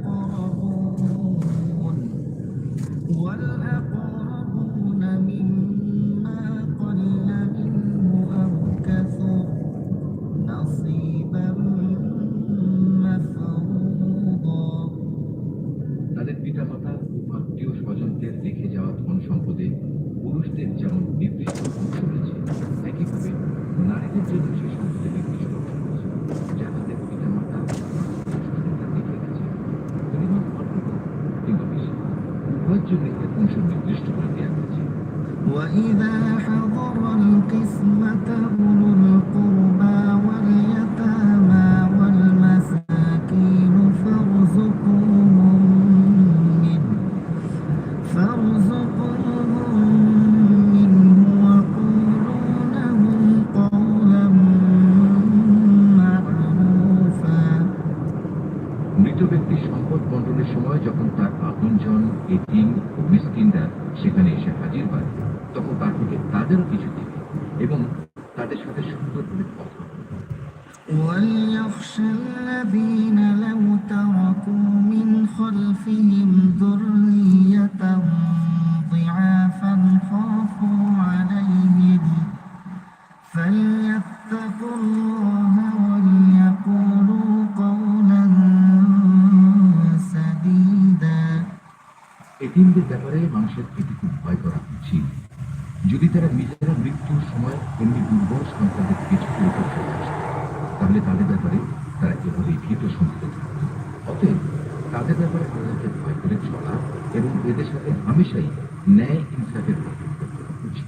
والأقربون والأقربون مما قل وإذا حضر القسمة أولو القربى এতিম ও মিসকিনরা সেখানে এসে হাজির হয় তখন তার থেকে তাদেরও কিছু দিবে এবং তাদের সাথে সুন্দরভাবে কথা বলবে। وليخشى الذين لو تركوا من خلفهم এতিমদের ব্যাপারে মানুষের থেকে খুব ভয় করা উচিত। যদি তারা নিজেরা মৃত্যুর সময় এমনি দুর্বল সন্তানদের কিছুতে উপর চলে আসে, তাহলে তাদের ব্যাপারে তারা এভাবেই ভীত সন্ধিত থাকবে অতএব তাদের ব্যাপারে তাদেরকে ভয় করে চলা এবং এদের সাথে হামেশাই ন্যায় ইনসাফের বর্তন করতে উচিত।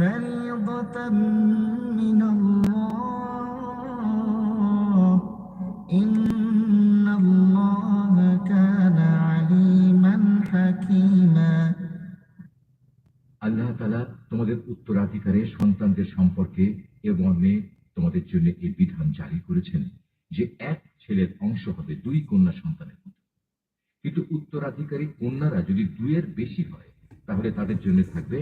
فريضة من الله إن الله كان عليما حكيما আল্লাহ তালা তোমাদের উত্তরাধিকারের সন্তানদের সম্পর্কে এ মর্মে তোমাদের জন্য এই বিধান জারি করেছেন যে এক ছেলের অংশ হবে দুই কন্যা সন্তানের মতো কিন্তু উত্তরাধিকারী কন্যারা যদি দুইয়ের বেশি হয় তাহলে তাদের জন্য থাকবে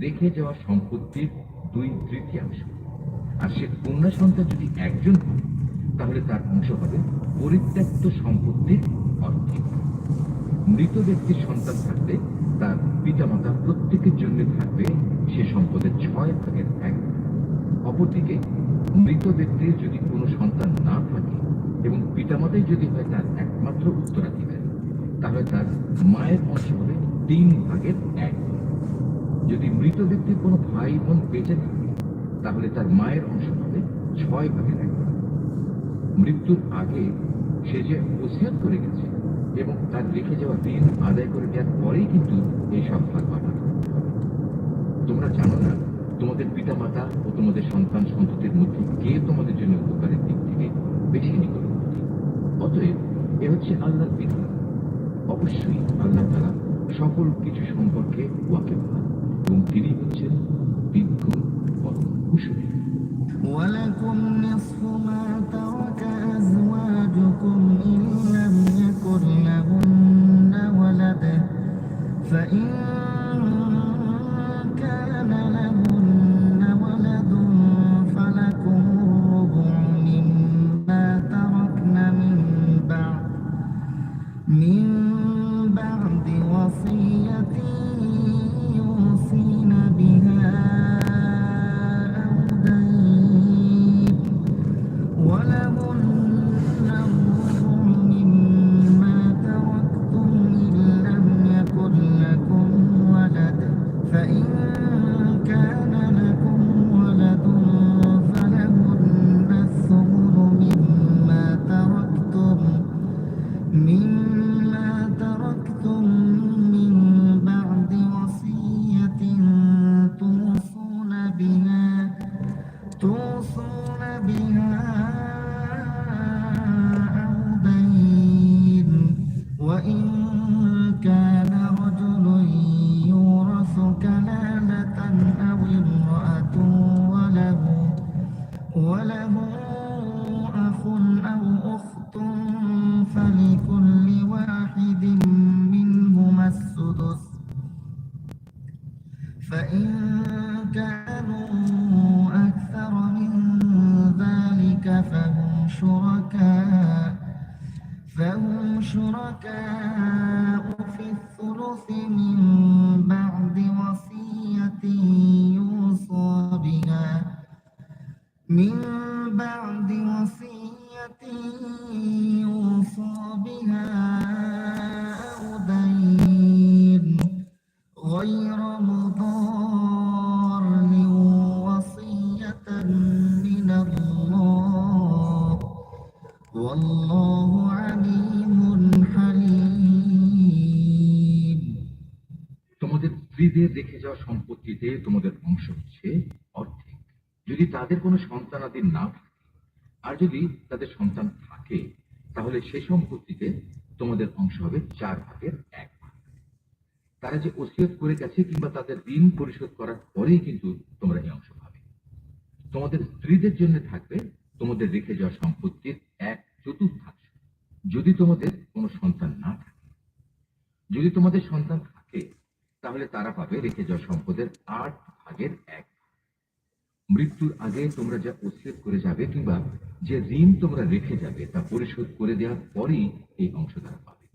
রেখে যাওয়া সম্পত্তির দুই তৃতীয়াংশ আর সে কন্যা সন্তান যদি একজন হয়, তাহলে তার অংশ হবে পরিত্যক্ত সম্পত্তির অর্ধেক মৃত ব্যক্তির সন্তান থাকলে তার পিতামাতা প্রত্যেকের জন্য থাকবে সে সম্পদের ছয় ভাগের এক। অপরদিকে, মৃত ব্যক্তির যদি কোনো সন্তান না থাকে এবং পিতামাতাই যদি হয় তার একমাত্র উত্তরাধিকারী, তাহলে তার মায়ের অংশ হবে তিন ভাগের এক। যদি মৃত ব্যক্তির কোনো ভাই বোন বেঁচে থাকে, তাহলে তার মায়ের অংশ হবে ছয় ভাগের এক ভাগ। মৃত্যুর আগে সে যে ওসিয়াত করে গেছে এবং তার রেখে যাওয়া ঋণ আদায় করে দেওয়ার পরেই কিন্তু এই সব ভাগ করতে তোমরা জানো না, তোমাদের পিতামাতা ও তোমাদের সন্তান সন্ততির মধ্যে কে তোমাদের জন্য উপকারের দিক থেকে বেশি নিকটবর্তী? অতএব এ হচ্ছে আল্লাহর বিধান। অবশ্যই আল্লাহ তারা সকল কিছু সম্পর্কে ওয়াকে এবং তিনি হচ্ছেন বিজ্ঞ পরম কুশলী ولكم نصف ما ترك أزواجكم إن لم يكن لهن ولد فإن كان لهن ولد فلكم الربع مما تركن من بعد من فإن كانوا أكثر من ذلك فهم شركاء في الثلث من بعد وصية بها. من তোমাদের স্ত্রীদের রেখে যাওয়া সম্পত্তিতে তোমাদের অংশ হচ্ছে অর্ধেক। যদি তাদের কোনো সন্তানাদি না থাকে, আর যদি তাদের সন্তান থাকে, তাহলে সে সম্পত্তিতে তোমাদের অংশ হবে চার ভাগের এক তারা যে ওসিয়ত করে গেছে কিংবা তাদের ঋণ পরিশোধ করার পরেই কিন্তু তোমরা এই অংশ পাবে। তোমাদের স্ত্রীদের জন্য থাকবে তোমাদের রেখে যাওয়া সম্পত্তির এক চতুর্থাংশ যদি তোমাদের কোনো সন্তান না থাকে, যদি তোমাদের সন্তান থাকে, তাহলে তারা পাবে রেখে যাওয়া সম্পদের আট ভাগের এক মৃত্যুর আগে তোমরা যা ওসিয়ত করে যাবে কিংবা যে ঋণ তোমরা রেখে যাবে, তা পরিশোধ করে দেওয়ার পরেই এই অংশ তারা পাবে।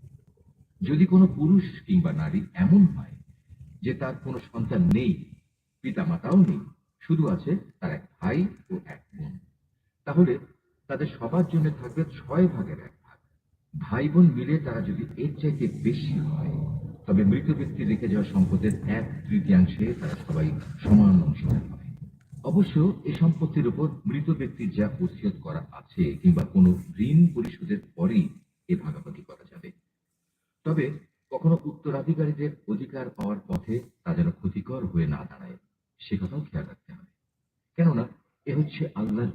যদি কোনো পুরুষ কিংবা নারী এমন হয় যে তার কোনো সন্তান নেই পিতা মাতাও নেই, শুধু আছে তার এক ভাই ও এক বোন, তাহলে তাদের সবার জন্য থাকবে ছয় ভাগের এক ভাগ। ভাই বোন মিলে তারা যদি এর চাইতে বেশি হয়, তবে মৃত ব্যক্তি রেখে যাওয়া সম্পদের এক তৃতীয়াংশে তারা সবাই সমান অংশীদার হবে অবশ্য এ সম্পত্তির উপর মৃত ব্যক্তির যা ওসিয়ত করা আছে কিংবা কোনো ঋণ পরিশোধের পরেই এ ভাগাভাগি করা যাবে। তবে কখনো উত্তরাধিকারীদের অধিকার পাওয়ার পথে তা যেন ক্ষতিকর হয়ে না দাঁড়ায়, সে কথাও খেয়াল রাখতে হবে। কেননা এ হচ্ছে আল্লাহর